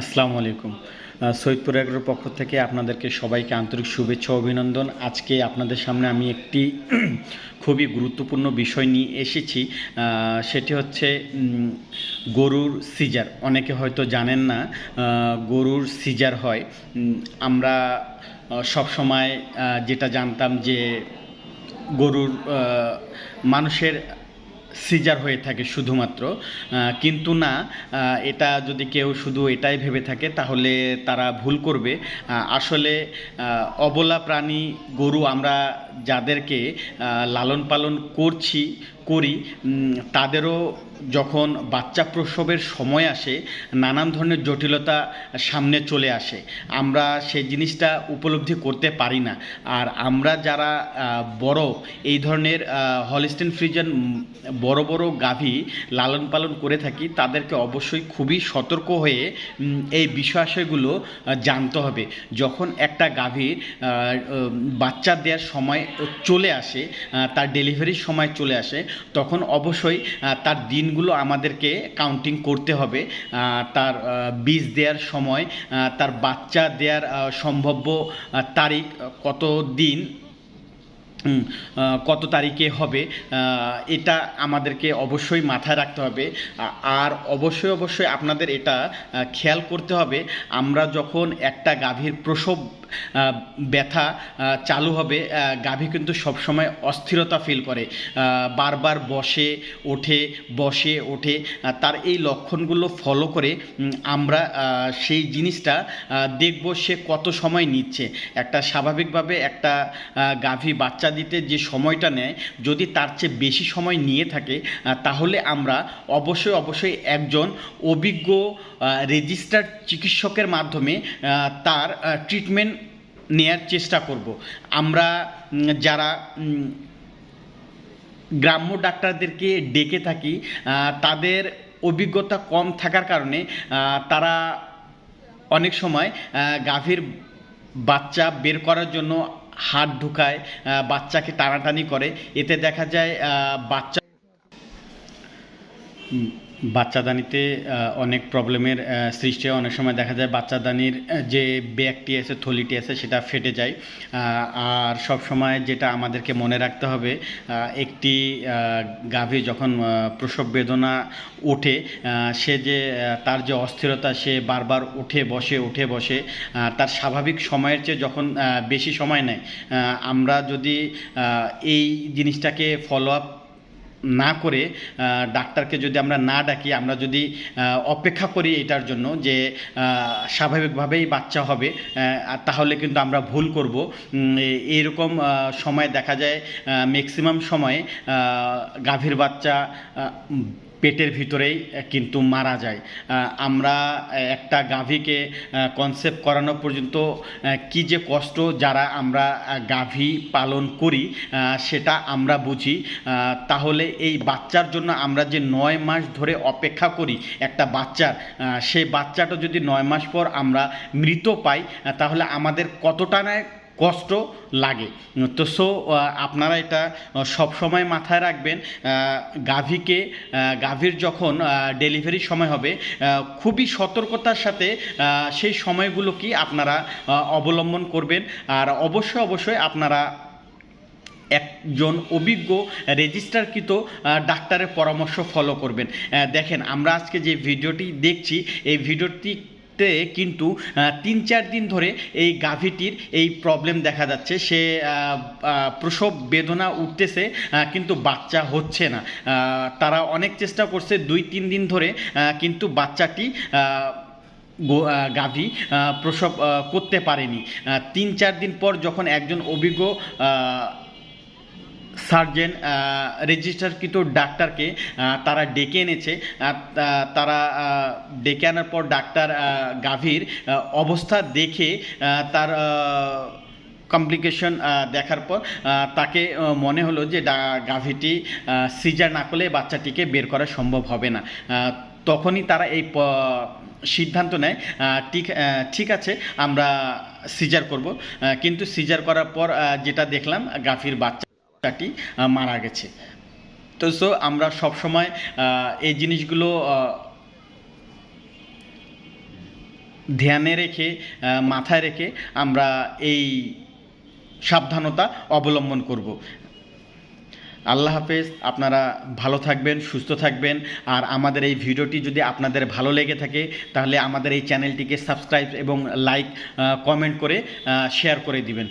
আসসালামু আলাইকুম। সৈয়দপুর এগ্রোর পক্ষ থেকে আপনাদেরকে সবাইকে আন্তরিক শুভেচ্ছা অভিনন্দন। আজকে আপনাদের সামনে আমি একটি খুবই গুরুত্বপূর্ণ বিষয় নিয়ে এসেছি। সেটি হচ্ছে গরুর সিজার। অনেকে হয়তো জানেন না গরুর সিজার হয়। আমরা সব সময় যেটা জানতাম যে গরুর মানুষের সিজার হয়ে থাকে শুধুমাত্র। কিন্তু না এটা যদি কেউ শুধু এটাই ভেবে থাকে, তাহলে তারা ভুল করবে। আসলে অবলা প্রাণী গরু আমরা যাদেরকে লালন পালন করছি করি তাদেরও যখন বাচ্চা প্রসবের সময় আসে নানান ধরনের জটিলতা সামনে চলে আসে। আমরা সেই জিনিসটা উপলব্ধি করতে পারি না। আর আমরা যারা বড় এই ধরনের হলিস্টেন ফ্রিজন বড় বড় গাভী লালন পালন করে থাকি তাদেরকে অবশ্যই খুবই সতর্ক হয়ে এই বিষয়াশয়গুলো আহ, জানতে হবে। যখন একটা গাভীর বাচ্চা দেওয়ার সময় চলে আসে তার ডেলিভারির সময় চলে আসে তখন অবশ্যই তার দিনগুলো আমাদেরকে কাউন্টিং করতে হবে। তার বীজ দেওয়ার সময় তার বাচ্চা দেওয়ার সম্ভাব্য তারিখ কত দিন কত তারিখে হবে এটা আমাদেরকে অবশ্যই মাথায় রাখতে হবে। আর অবশ্যই অবশ্যই আপনাদের এটা খেয়াল করতে হবে, আমরা যখন একটা গাভীর প্রসব ব্যথা চালু হবে গাভী কিন্তু সবসময় অস্থিরতা ফিল করে। বারবার বসে, ওঠে বসে, ওঠে তার এই লক্ষণগুলো ফলো করে আমরা সেই জিনিসটা দেখব সে কত সময় নিচ্ছে। একটা স্বাভাবিকভাবে একটা গাভী বাচ্চা দিতে যে সময়টা নেয়, যদি তার চেয়ে বেশি সময় নিয়ে থাকে তাহলে আমরা অবশ্যই অবশ্যই একজন অভিজ্ঞ রেজিস্টার্ড চিকিৎসকের মাধ্যমে তার ট্রিটমেন্ট নেয়ার চেষ্টা করব। আমরা যারা গ্রাম্য ডাক্তারদেরকে ডেকে থাকি তাদের অভিজ্ঞতা কম থাকার কারণে তারা অনেক সময় গাভীর বাচ্চা বের করার জন্য হাত ঢুকায় বাচ্চাকে টানাটানি করে। এতে দেখা যায় বাচ্চা বাচ্চাদানিতে অনেক প্রবলেমের সৃষ্টি হয়। অনেক সময় দেখা যায় বাচ্চাদানির যে ব্যাগটি আছে, থলিটি আছে, সেটা ফেটে যায়। আর সব সময় যেটা আমাদেরকে মনে রাখতে হবে একটি গাভী যখন প্রসব বেদনা ওঠে সে যে তার যে অস্থিরতা, সে বারবার উঠে বসে উঠে বসে তার স্বাভাবিক সময়ের চেয়ে যখন বেশি সময় নেয় আমরা যদি এই জিনিসটাকে ফলো আপ না করে ডাক্তারকে যদি আমরা না ডাকি, আমরা যদি অপেক্ষা করি এটার জন্য যে স্বাভাবিকভাবেই বাচ্চা হবে তাহলে কিন্তু আমরা ভুল করব। এরকম সময় দেখা যায় ম্যাক্সিমাম সময়ে গাভীর বাচ্চা পেটের ভিতরেই কিন্তু মারা যায়। আমরা একটা গাভীকে কনসেপ্ট করানো পর্যন্ত কি যে কষ্ট যারা আমরা গাভী পালন করি সেটা আমরা বুঝি। তাহলে এই বাচ্চার জন্য আমরা যে নয় মাস ধরে অপেক্ষা করি একটা বাচ্চার সেই বাচ্চাটা যদি নয় মাস পর আমরা মৃত পাই তাহলে আমাদের কতটা না কষ্ট লাগে। তো সো আপনারা এটা সব সময় মাথায় রাখবেন গাভীকে গাভীর যখন ডেলিভারির সময় হবে খুবই সতর্কতার সাথে সেই সময়গুলো কি আপনারা অবলম্বন করবেন। আর অবশ্যই অবশ্যই আপনারা একজন অভিজ্ঞ রেজিস্টারকৃত ডাক্তারের পরামর্শ ফলো করবেন। দেখেন, আমরা আজকে যে ভিডিওটি দেখছি, এই ভিডিওটি তে কিন্তু তিন চার দিন ধরে এই গাভীটির এই প্রবলেম দেখা যাচ্ছে। সে প্রসব বেদনা উঠতেছে কিন্তু বাচ্চা হচ্ছে না। তারা অনেক চেষ্টা করছে, দুই তিন দিন ধরে কিন্তু বাচ্চাটি গাভী প্রসব করতে পারেনি। তিন চার দিন পর যখন একজন অভিজ্ঞ সার্জেন রেজিস্টারকৃত ডাক্তারকে তারা ডেকে এনেছে। তারা ডেকে আনার পর ডাক্তার গাভীর অবস্থা দেখে তার কমপ্লিকেশন দেখার পর তাকে মনে হলো যে গাভীটি সিজার না করলে বাচ্চাটিকে বের করা সম্ভব হবে না। তখনই তারা এই সিদ্ধান্ত নেয় ঠিক ঠিক আছে, আমরা সিজার করব। কিন্তু সিজার করার পর যেটা দেখলাম, গাভীর বাচ্চা বাচ্চাটি মারা গেছে। তো সো আমরা সবসময় এই জিনিসগুলো ধ্যানে রেখে মাথায় রেখে আমরা এই সাবধানতা অবলম্বন করব। আল্লাহ হাফেজ, আপনারা ভালো থাকবেন, সুস্থ থাকবেন। আর আমাদের এই ভিডিওটি যদি আপনাদের ভালো লেগে থাকে, তাহলে আমাদের এই চ্যানেলটিকে সাবস্ক্রাইব এবং লাইক কমেন্ট করে শেয়ার করে দিবেন।